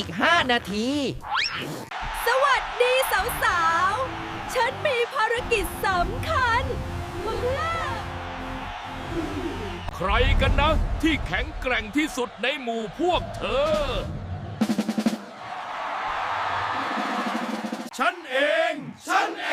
ขออีกห้านาที สวัสดีสาวๆ ฉันมีภารกิจสำคัญ ใครกันนะ ที่แข็งแกร่งที่สุดในหมู่พวกเธอ ฉันเอง ฉันเอ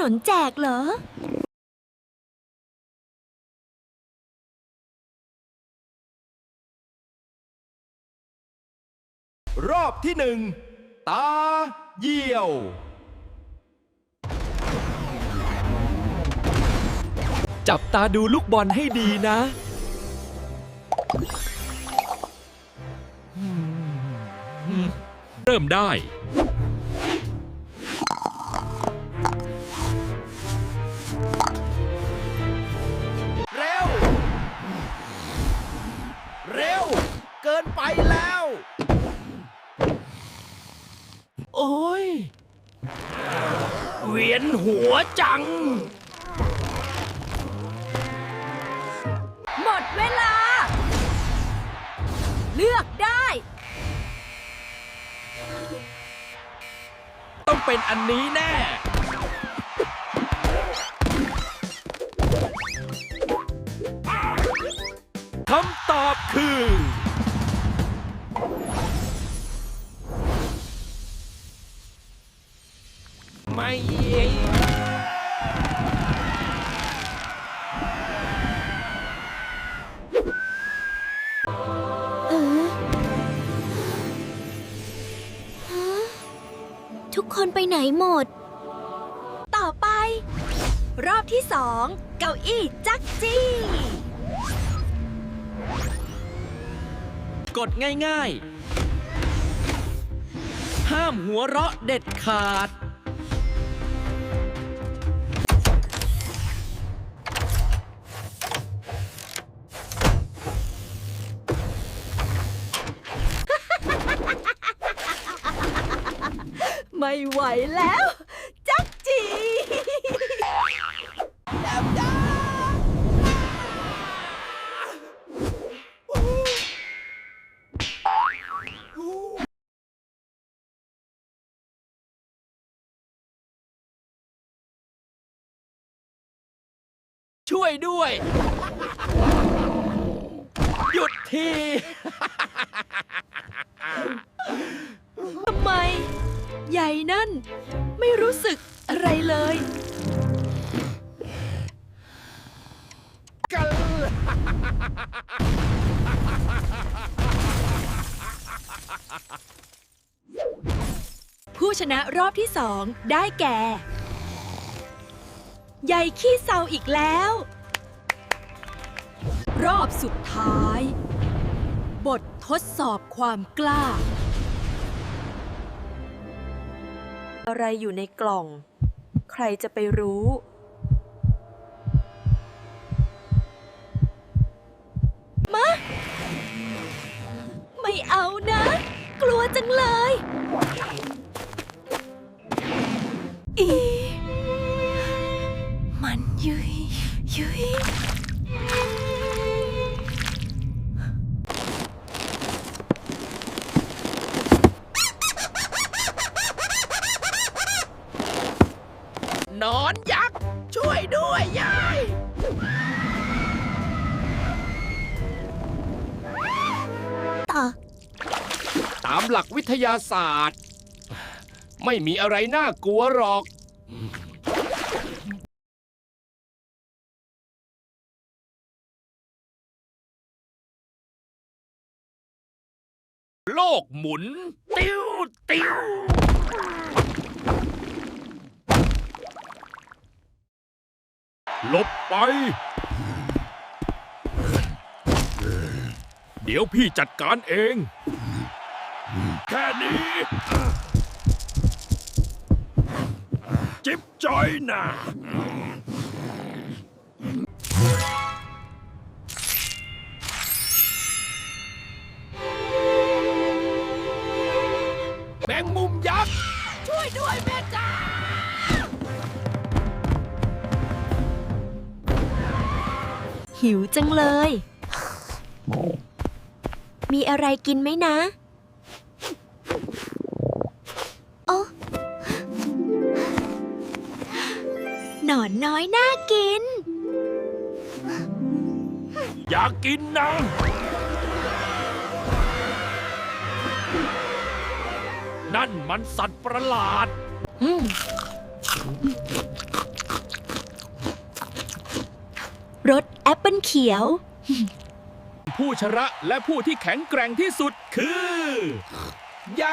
นุนแจกเหรอรอบที่หนึ่งตาเยี่ยว จับตาดูลูกบอลให้ดีนะ เริ่มได้ ยนหัวจัง หมดเวลา เลือกได้ ต้องเป็นอันนี้แน่ คำตอบคือ ไหนหมด ต่อไป รอบที่สองเก้าอี้จักจี้กดง่ายๆ ห้ามหัวเราะเด็ดขาด ไม่ไหวแล้ว จักจีช่วยด้วย หยุดทีทำ ใหญ่นั่น ไม่รู้สึกอะไรเลยกันผู้ชนะรอบที่สองได้แก่ ใหญ่ขี้เศร้าอีกแล้ว รอบสุดท้าย บททดสอบความกล้า อะไรอยู่ในกล่อง ใครจะไปรู้ มา ไม่เอานะ กลัวจังเลย อี มันยุยยุย หลักวิทยาศาสตร์ ไม่มีอะไรน่ากลัวหรอก โลกหมุน ติ้วติ้วหลบไป เดี๋ยวพี่จัดการเอง แค่นี้ จิ๊บจอยนะแมงมุมยักษ์ ช่วยด้วยแม่จ๋าหิวจังเลย มีอะไรกินไหมนะ หนอนน้อยน่ากิน อยากกินนะนั่นมันสัตว์ประหลาด รสแอปเปิลเขียว ผู้ชนะและผู้ที่แข็งแกร่งที่สุดคือ ใย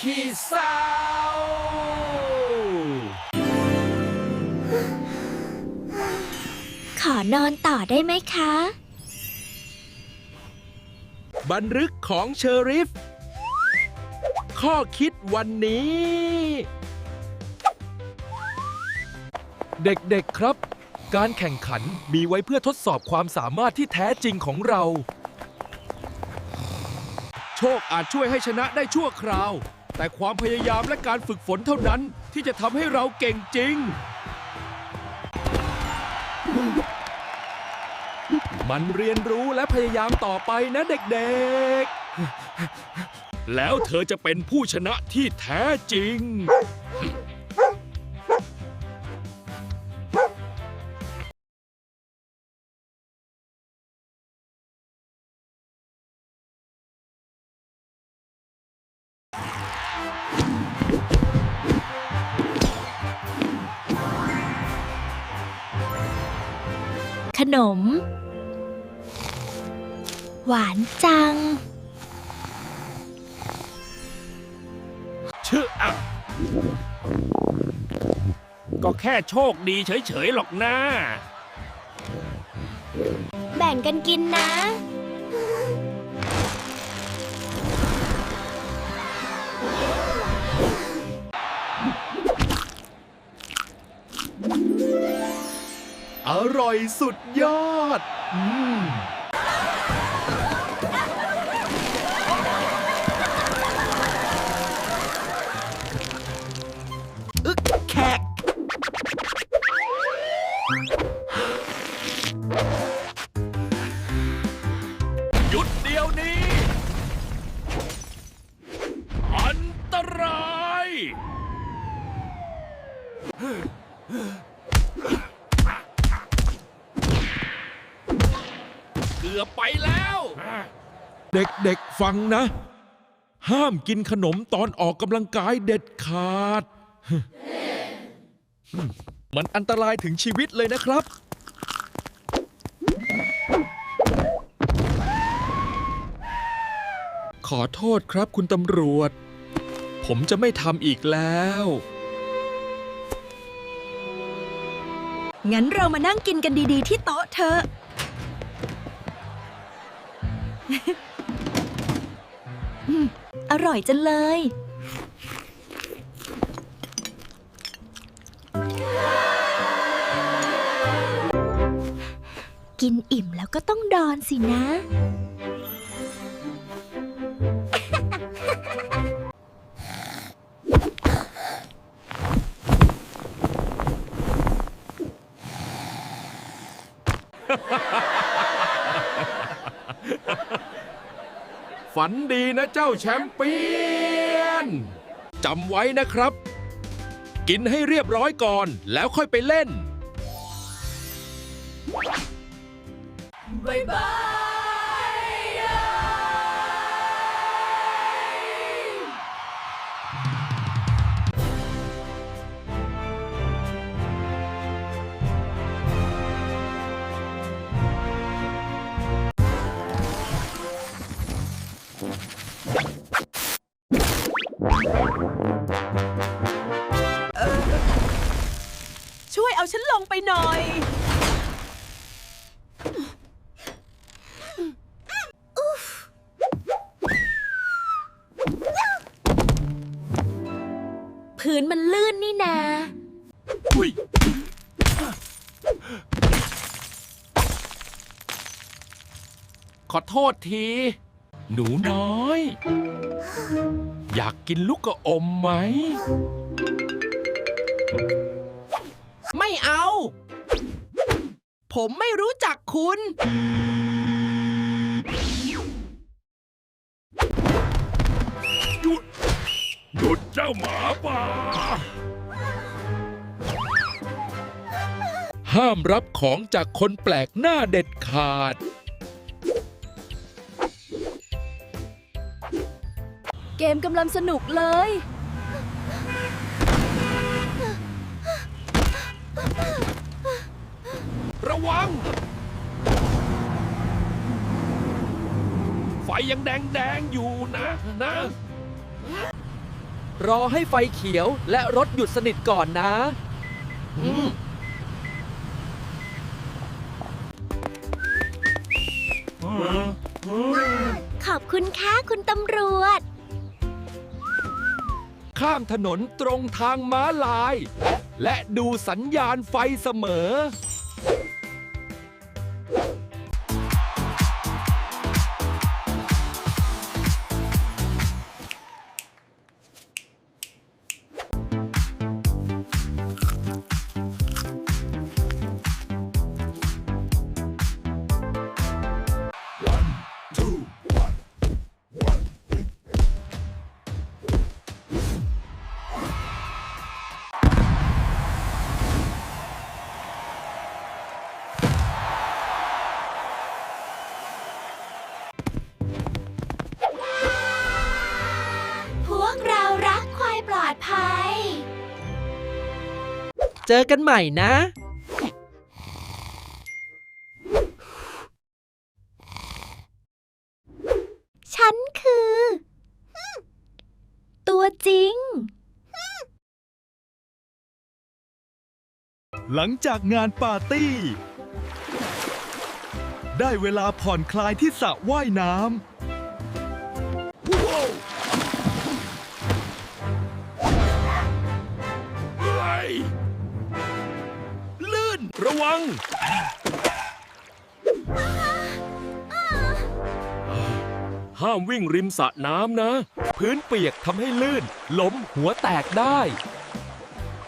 ขี้เศร้ ขอนอนต่อได้ไหมคะ บันทึกของเชอริฟ ข้อคิดวันนี้ เด็กๆครับ การแข่งขันมีไว้เพื่อทดสอบความสามารถที่แท้จริงของเรา โชคอาจช่วยให้ชนะได้ชั่วคราว แต่ความพยายามและการฝึกฝนเท่านั้นที่จะทำให้เราเก่งจริง มันเรียนรู้และพยายามต่อไปนะเด็กๆ แล้วเธอจะเป็นผู้ชนะที่แท้จริงข นม หวานจัง ชื่ออะก็แค่โชคดีเฉยๆหรอกนะ แบ่งกันกินนะ อยสุดยอด อืมอึกแขกหยุดเดี๋ยวนี้ อันตราย เกือบไปแล้ว เด็กๆ ฟังนะ ห้ามกินขนมตอนออกกำลังกายเด็ดขาด มันอันตรายถึงชีวิตเลยนะครับ ขอโทษครับคุณตำรวจ ผมจะไม่ทำอีกแล้ว งั้นเรามานั่งกินกันดีๆที่โต๊ะเถอะอืมอ ร่อยจังเลย กินอิ่มแล้วก็ต้องดอนสินะ ฝันดีนะเจ้าแชมเปี้ยนจำไว้นะครับ กินให้เรียบร้อยก่อนแล้วค่อยไปเล่น บ๊ายบาย ช่วยเอาฉันลงไปหน่อย พื้นมันลื่นนี่นาอุ้ยขอโทษที หนูน้อย อยากกินลูกกระอมไหม ไม่เอา ผมไม่รู้จักคุณ หยุด หยุดเจ้าหมาป่า ห้ามรับของจากคนแปลกหน้าเด็ดขาด เกมกำลังสนุกเลย ระวัง ไฟยังแดงแดงๆอยู่นะนะ รอให้ไฟเขียวและรถหยุดสนิทก่อนนะ ขอบคุณค่ะคุณตำรวจ ข้ามถนนตรงทางม้าลาย และดูสัญญาณไฟเสมอ จอกันใหม่นะ ฉันคือ ตัวจริง หลังจากงานปาร์ตี้ ได้เวลาผ่อนคลายที่สระว่ายน้เฮ้ยลื่น ระวัง ห้ามวิ่งริมสระน้ำนะ พื้นเปียกทำให้ลื่น ล้มหัวแตกได้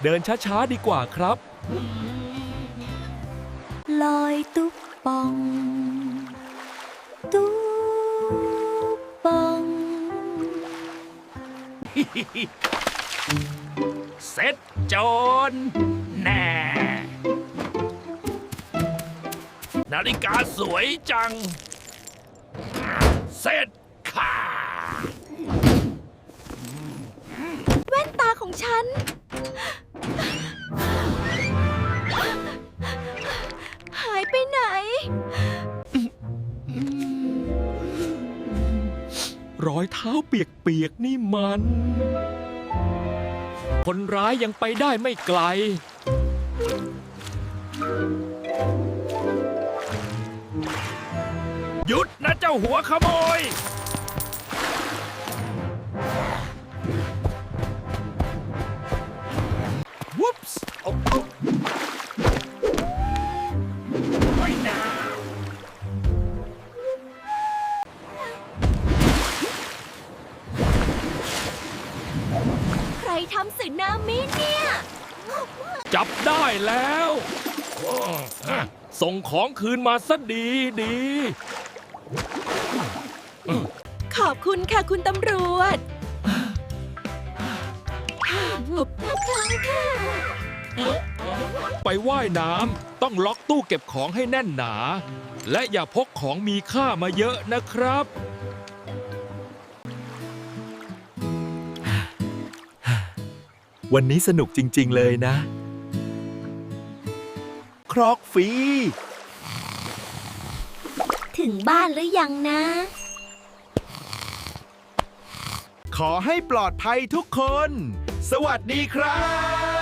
เดินช้าๆดีกว่าครับ ลอยตุ๊บปอง ตุ๊บปองเซ็ตโจรแน่ นาฬิกาสวยจังเซ็ตค่ะ แว่นตาของฉัน หายไปไหน รอยเท้าเปียกๆนี่มัน คนร้ายยังไปได้ไม่ไกล หยุดนะเจ้าหัวขโมย วุ๊บส์โอ้โอ้ไม่นะใครทำสึนามิเนี่ย จับได้แล้ว ส่งของคืนมาซะดีดี ขอบคุณค่ะคุณตำรวจไปว่ายน้ำต้องล็อกตู้เก็บของให้แน่นหนา และอย่าพกของมีค่ามาเยอะนะครับำวันนี้สนุกจริง ๆ เลยนะ ครอกฟรี ถึงบ้านหรือยังนะ ขอให้ปลอดภัยทุกคน สวัสดีครับ